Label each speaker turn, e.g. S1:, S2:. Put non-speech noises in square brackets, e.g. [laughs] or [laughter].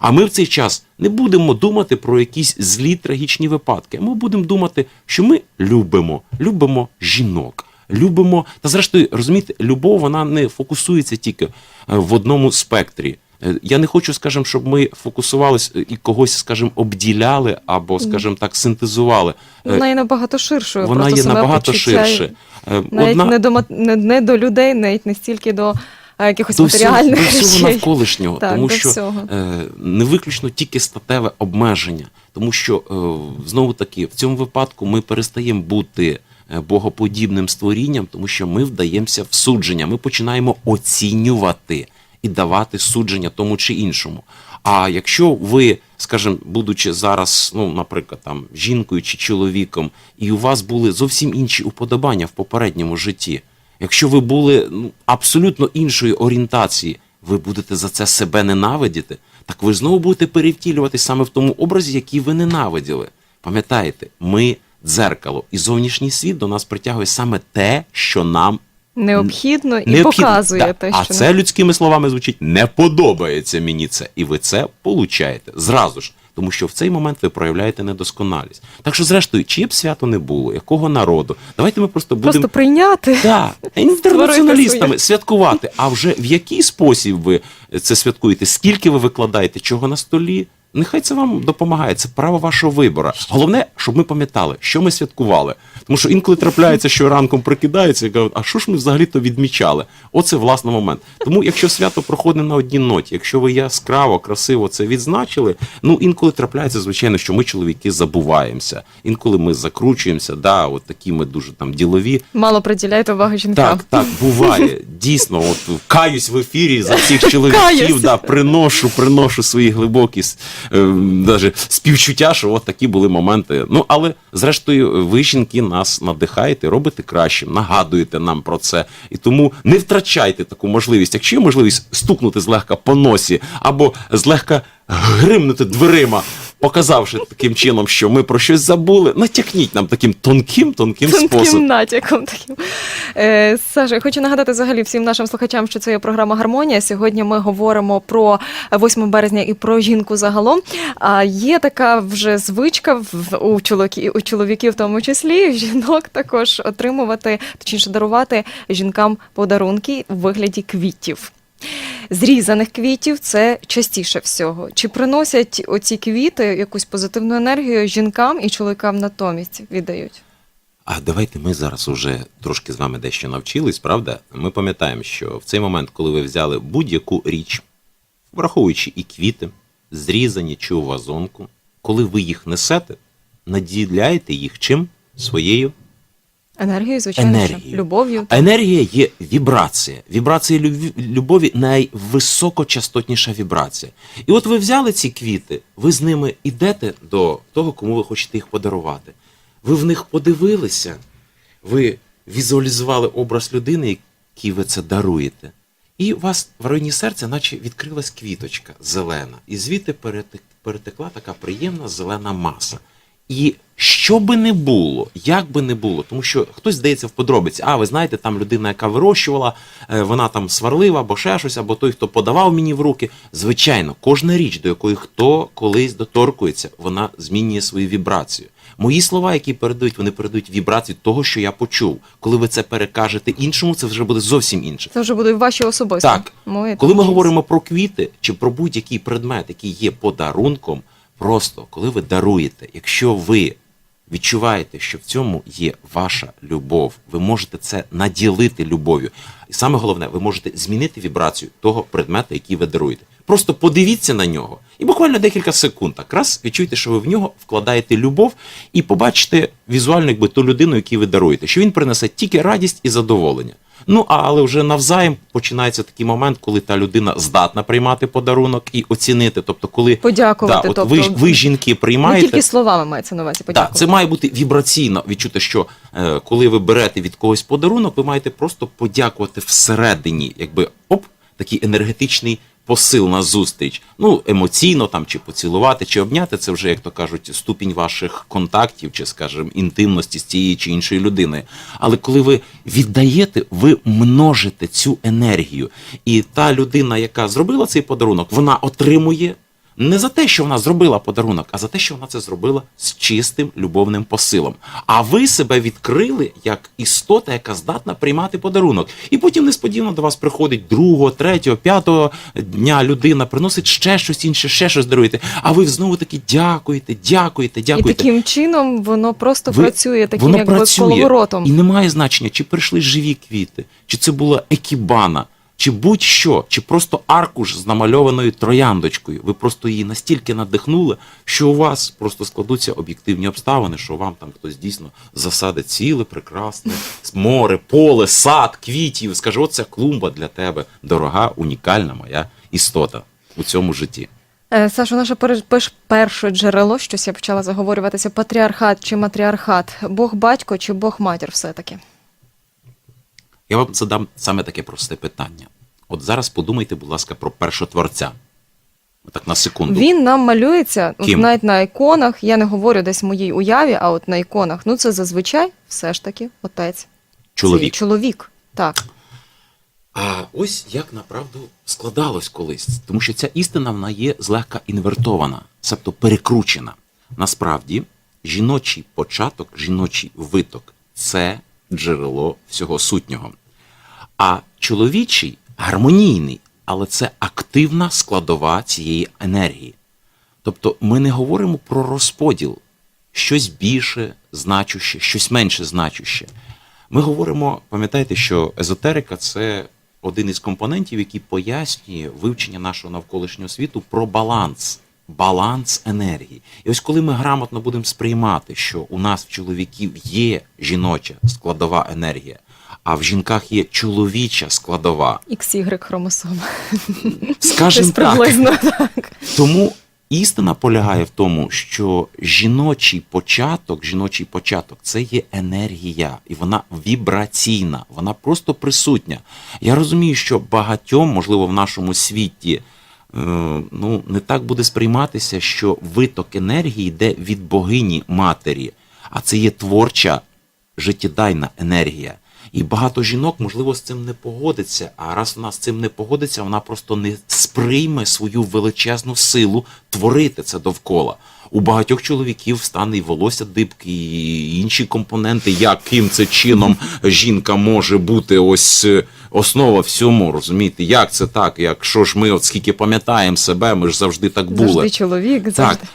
S1: А ми в цей час не будемо думати про якісь злі трагічні випадки. Ми будемо думати, що ми любимо, любимо жінок. Любимо, та зрештою, розумієте, любов вона не фокусується тільки е, в одному спектрі. Е, Я не хочу, скажімо, щоб ми фокусувалися і когось, скажімо, обділяли або, скажімо так, синтезували. Е,
S2: Вона є набагато ширшою.
S1: Вона є набагато ширше. Е,
S2: Навіть
S1: одна-
S2: не, до, не, не до людей, навіть не стільки до е, якихось
S1: до всього,
S2: матеріальних
S1: до всього
S2: речей.
S1: навколишнього,
S2: Так,
S1: тому
S2: до
S1: що
S2: всього.
S1: е, не виключно тільки статеве обмеження, тому що е, знову таки в цьому випадку ми перестаємо бути е, богоподібним створінням, тому що ми вдаємося в судження. Ми починаємо оцінювати і давати судження тому чи іншому. А якщо ви, скажімо, будучи зараз, ну, наприклад, там жінкою чи чоловіком, і у вас були зовсім інші уподобання в попередньому житті, якщо ви були ну, абсолютно іншої орієнтації, ви будете за це себе ненавидіти, так ви знову будете перевтілюватись саме в тому образі, який ви ненавиділи. Пам'ятаєте, ми дзеркало, і зовнішній світ до нас притягує саме те, що нам
S2: Необхідно і
S1: необхідно.
S2: показує
S1: Да.
S2: те,
S1: а це людськими словами звучить не подобається мені це, і ви це получаєте зразу ж. Тому що в цей момент ви проявляєте недосконалість. Так що, зрештою, чиє б свято не було, якого народу, давайте ми просто будемо
S2: просто прийняти.
S1: Да, [laughs] інтернаціоналістами святкувати. А вже в який спосіб ви це святкуєте? Скільки ви викладаєте, чого на столі? Нехай це вам допомагає. Це право вашого вибору. Головне, щоб ми пам'ятали, що ми святкували. Тому що інколи трапляється, що ранком прикидаються і кажуть, а що ж ми взагалі-то відмічали? Оце власне момент. Тому, якщо свято проходить на одній ноті, якщо ви яскраво, красиво це відзначили, ну інколи трапляється, звичайно, що ми, чоловіки, забуваємося. Інколи ми закручуємося, да, от такі ми дуже там ділові.
S2: Мало приділяйте уваги жінкам.
S1: Так, так, буває. Дійсно, от каюсь в ефірі за всіх [laughs] чоловіків, да, приношу, приношу свої глибокі е, даже співчуття, що от такі були моменти. Ну, але зрештою, ви, жінки, нас надихаєте, робите кращим, нагадуєте нам про це. І тому не втрачайте таку можливість. Якщо є можливість стукнути злегка по носі або злегка гримнути дверима. Показавши таким чином, що ми про щось забули, натякніть нам таким тонким, тонким
S2: Тонким
S1: способом.
S2: натяком таким. Е, Саша, я хочу нагадати взагалі всім нашим слухачам, що це є програма Гармонія. Сьогодні ми говоримо про 8 березня і про жінку загалом. А є така вже звичка в- у чоловіків, у чоловіків, в тому числі, жінок також отримувати, точніше дарувати жінкам подарунки у вигляді квітів. Зрізаних квітів це частіше всього. Чи приносять оці квіти якусь позитивну енергію жінкам і чоловікам натомість віддають?
S1: А давайте ми зараз уже трошки з вами дещо навчились, правда? Ми пам'ятаємо, що в цей момент, коли ви взяли будь-яку річ, враховуючи і квіти, зрізані чи у вазонку, коли ви їх несете, наділяєте їх чим? Своєю
S2: Енергією, звичайно,
S1: енергією.
S2: любов'ю.
S1: Енергія є вібрація. Вібрація любові найвисокочастотніша вібрація. І от ви взяли ці квіти, ви з ними йдете до того, кому ви хочете їх подарувати. Ви в них подивилися, ви візуалізували образ людини, якій ви це даруєте. І у вас в районі серця, наче відкрилась квіточка зелена, і звідти перетекла така приємна зелена маса. І що би не було, як би не було, тому що хтось здається в подробиці, а ви знаєте, там людина, яка вирощувала, е, вона там сварлива, або ще щось, або той, хто подавав мені в руки. Звичайно, кожна річ, до якої хто колись доторкується, вона змінює свою вібрацію. Мої слова, які передають, вони передають вібрацію того, що я почув. Коли ви це перекажете іншому, це вже буде зовсім інше.
S2: Це вже буде ваші особисті.
S1: Так,
S2: Мої
S1: коли ми говоримо про квіти чи про будь-який предмет, який є подарунком, просто коли ви даруєте, якщо ви відчуваєте, що в цьому є ваша любов, ви можете це наділити любов'ю. І саме головне, ви можете змінити вібрацію того предмета, який ви даруєте. Просто подивіться на нього і буквально декілька секунд так раз відчуйте, що ви в нього вкладаєте любов, і побачите візуально, якби ту людину, яку ви даруєте, що він принесе тільки радість і задоволення. Ну, але вже навзаєм починається такий момент, коли та людина здатна приймати подарунок і оцінити. Тобто, коли
S2: Подякувати,
S1: Да, от ви,
S2: тобто,
S1: ви жінки
S2: Не
S1: приймаєте.
S2: тільки словами мається на увазі
S1: Так,
S2: Да,
S1: це має бути вібраційно відчути, що е, коли ви берете від когось подарунок, ви маєте просто подякувати всередині, якби оп, такий енергетичний посил на зустріч. Ну, емоційно там чи поцілувати, чи обняти, це вже, як то кажуть, ступінь ваших контактів, чи, скажімо, інтимності з тієї чи іншої людини. Але коли ви віддаєте, ви множите цю енергію. І та людина, яка зробила цей подарунок, вона отримує Не за те, що вона зробила подарунок, а за те, що вона це зробила з чистим любовним посилом. А ви себе відкрили як істота, яка здатна приймати подарунок. І потім несподівано до вас приходить другого, третього, п'ятого дня людина, приносить ще щось інше, ще щось даруєте. А ви знову таки дякуєте, дякуєте,
S2: І
S1: дякуєте.
S2: таким чином воно просто
S1: Ви-
S2: працює таким
S1: воно
S2: якби
S1: працює.
S2: коловоротом.
S1: І немає значення, чи прийшли живі квіти, чи це була екібана, чи будь-що, чи просто аркуш з намальованою трояндочкою. Ви просто її настільки надихнули, що у вас просто складуться об'єктивні обставини, що вам там хтось дійсно засадить ціле прекрасне море, поле, сад, квітів. Скаже, оце клумба для тебе, дорога, унікальна моя істота у цьому житті.
S2: Е, Сашо, наше перше джерело, щось я почала заговорюватися, патріархат чи матріархат, Бог батько чи Бог матір все-таки?
S1: Я вам задам саме таке просте питання. От зараз подумайте, будь ласка, про першотворця. Так на секунду.
S2: Він нам малюється
S1: Ким?
S2: навіть на іконах. Я не говорю десь в моїй уяві, а от на іконах. Ну це зазвичай все ж таки отець.
S1: Чоловік.
S2: Це чоловік. Так.
S1: А ось як направду складалось колись, тому що ця істина вона є злегка інвертована, себто перекручена. Насправді, жіночий початок, жіночий виток це джерело всього сутнього. А чоловічий гармонійний, але це активна складова цієї енергії. Тобто ми не говоримо про розподіл, щось більше значуще, щось менше значуще. Ми говоримо, пам'ятаєте, що езотерика це один із компонентів, який пояснює вивчення нашого навколишнього світу про баланс, баланс енергії. І ось коли ми грамотно будемо сприймати, що у нас в чоловіків є жіноча складова енергія, а в жінках є чоловіча складова,
S2: XY хромосома.
S1: скажімо так,
S2: приблизно так.
S1: тому істина полягає в тому, що жіночий початок, жіночий початок це є енергія, і вона вібраційна, вона просто присутня. Я розумію, що багатьом, можливо, в нашому світі. Е, Ну, не так буде сприйматися, що виток енергії йде від богині матері, а це є творча життєдайна енергія. І багато жінок, можливо, з цим не погодиться. А раз вона з цим не погодиться, вона просто не сприйме свою величезну силу творити це довкола. У багатьох чоловіків стане і волосся дибки, і інші компоненти, яким це чином жінка може бути ось е, основа всьому. Розумієте, як це так? Якщо ж ми от скільки пам'ятаємо себе, ми ж завжди так були.
S2: Завжди чоловік,
S1: Так,
S2: завжди.